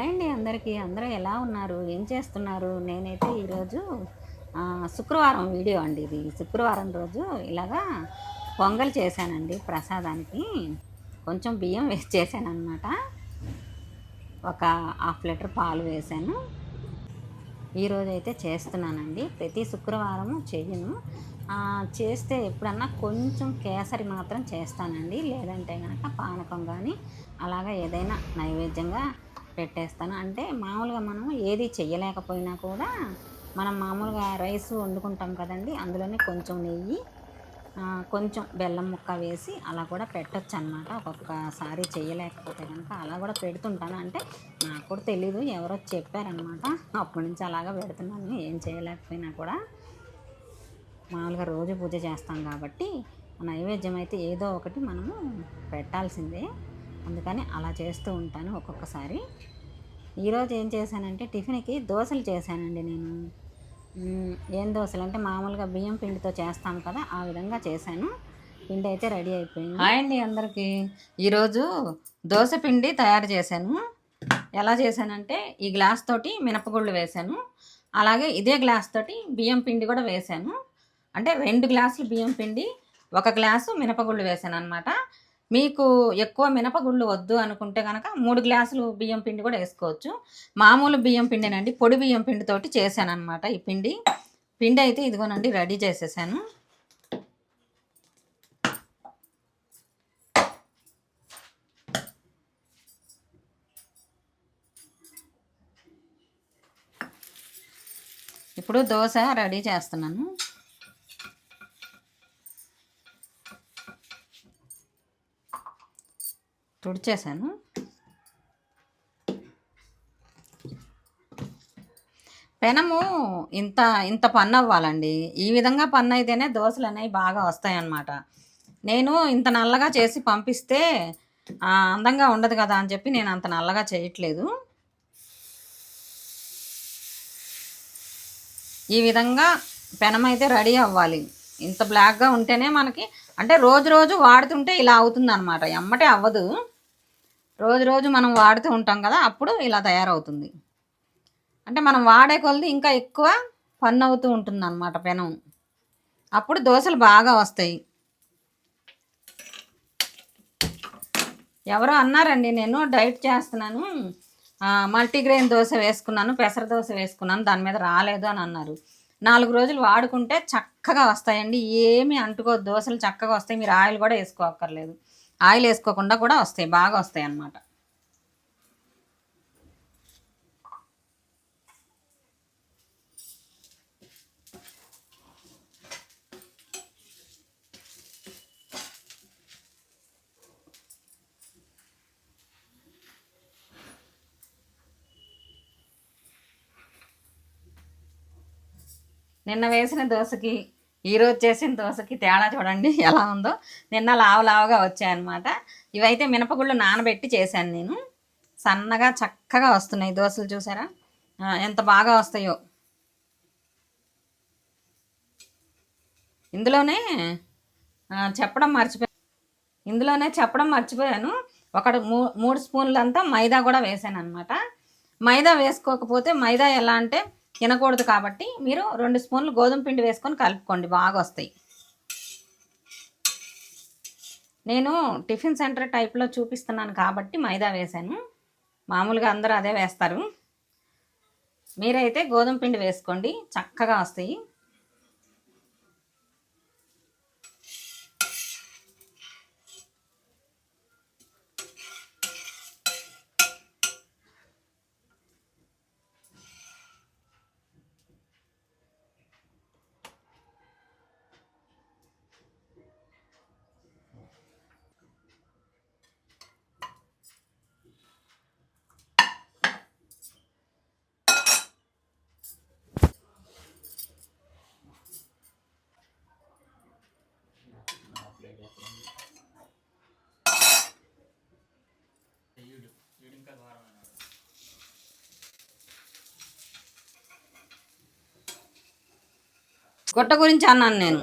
Hi అండి అందరికీ. అందరూ ఎలా ఉన్నారు? ఏం చేస్తున్నారు? నేనైతే ఈరోజు శుక్రవారం వీడియో అండి ఇది. శుక్రవారం రోజు ఇలాగా పొంగల్ చేశానండి ప్రసాదానికి. కొంచెం బియ్యం వేసి చేశాను అనమాట ఒక హాఫ్ లీటర్ పాలు వేశాను. ఈరోజు అయితే చేస్తున్నానండి. ప్రతి శుక్రవారం చేయను. చేస్తే ఎప్పుడన్నా కొంచెం కేసరి మాత్రం చేస్తానండి. లేదంటే కనుక పానకం కానీ అలాగా ఏదైనా నైవేద్యంగా పెట్టేస్తాను. అంటే మామూలుగా మనం ఏది చెయ్యలేకపోయినా కూడా మనం మామూలుగా రైస్ వండుకుంటాం కదండి అందులోనే కొంచెం నెయ్యి కొంచెం బెల్లం ముక్క వేసి అలా కూడా పెట్టచ్చు అనమాట ఒక్కొక్కసారి చేయలేకపోతే కనుక అలా కూడా పెడుతుంటాను. అంటే నాకు కూడా తెలీదు ఎవరో చెప్పారనమాట. అప్పటి నుంచి అలాగా పెడుతున్నాను ఏం చేయలేకపోయినా కూడా. మామూలుగా రోజు పూజ చేస్తాం కాబట్టి నైవేద్యం అయితే ఏదో ఒకటి మనము పెట్టాల్సిందే. అందుకని అలా చేస్తూ ఉంటాను ఒక్కొక్కసారి. ఈరోజు ఏం చేశానంటే టిఫిన్కి దోశలు చేశానండి నేను. ఏం దోశలు? అంటే మామూలుగా బియ్యం పిండితో చేస్తాం కదా ఆ విధంగా చేశాను. పిండి అయితే రెడీ అయిపోయింది. హాయ్ అండి అందరికీ. ఈరోజు దోశ పిండి తయారు చేశాను. ఎలా చేశానంటే ఈ గ్లాస్ తోటి మినపగుళ్ళు వేశాను. అలాగే ఇదే గ్లాస్ తోటి బియ్యం పిండి కూడా వేశాను. అంటే రెండు గ్లాసులు బియ్యం పిండి ఒక గ్లాసు మినపగుళ్ళు వేసాను అనమాట మీకు ఎక్కువ మినపగుళ్ళు వద్దు అనుకుంటే కనుక మూడు గ్లాసులు బియ్యం పిండి కూడా వేసుకోవచ్చు. మామూలు బియ్యం పిండినండి పొడి బియ్యం పిండితోటి చేశాను అనమాట ఈ పిండి. పిండి అయితే ఇదిగోనండి రెడీ చేసేసాను. ఇప్పుడు దోశ రెడీ చేస్తున్నాను. తుడిచేసాను. పెనము ఇంత ఇంత పన్ను అవ్వాలండి ఈ విధంగా పన్ను అయితేనే దోశలు అనేవి బాగా వస్తాయన్నమాట. నేను ఇంత నల్లగా చేసి పంపిస్తే అందంగా ఉండదు కదా అని చెప్పి నేను అంత నల్లగా చేయట్లేదు. ఈ విధంగా పెనం అయితే రెడీ అవ్వాలి. ఇంత బ్లాక్గా ఉంటేనే మనకి అంటే రోజు రోజు వాడుతుంటే ఇలా అవుతుంది అనమాట ఎమ్మటే అవ్వదు. రోజు రోజు మనం వాడుతూ ఉంటాం కదా అప్పుడు ఇలా తయారవుతుంది. అంటే మనం వాడే కొలది ఇంకా ఎక్కువ పన్ను అవుతూ ఉంటుంది అనమాట పెనం. అప్పుడు దోశలు బాగా వస్తాయి. ఎవరో అన్నారండి నేను డైట్ చేస్తున్నాను. మల్టీగ్రెయిన్ దోశ వేసుకున్నాను పెసర దోశ వేసుకున్నాను దాని మీద రాలేదు అని అన్నారు. నాలుగు రోజులు వాడుకుంటే చక్కగా వస్తాయండి. ఏమీ అంటుకో దోశలు చక్కగా వస్తాయి. మీరు ఆయిల్ కూడా వేసుకోక్కర్లేదు. ఆయిల్ వేసుకోకుండా కూడా వస్తాయి బాగా వస్తాయి అన్నమాట. నిన్న వేసిన దోశకి ఈరోజు చేసిన దోశకి తేడా చూడండి ఎలా ఉందో. నిన్న లావు లావుగా వచ్చాయన్నమాట. ఇవైతే మినపగుళ్ళు నానబెట్టి చేశాను నేను. సన్నగా చక్కగా వస్తున్నాయి దోశలు చూసారా? ఎంత బాగా వస్తాయో. ఇందులోనే చెప్పడం మర్చిపోయాను ఇందులోనే చెప్పడం మర్చిపోయాను. ఒక మూ మూడు స్పూన్లంతా మైదా కూడా వేసాను అనమాట మైదా వేసుకోకపోతే మైదా ఎలా అంటే తినకూడదు కాబట్టి మీరు రెండు స్పూన్లు గోధుమ పిండి వేసుకొని కలుపుకోండి బాగా వస్తాయి. నేను టిఫిన్ సెంటర్ టైప్లో చూపిస్తున్నాను కాబట్టి మైదా వేశాను మామూలుగా అందరూ అదే వేస్తారు. మీరైతే గోధుమ పిండి వేసుకోండి చక్కగా వస్తాయి. గుట్ట గురించి అన్నాను నేను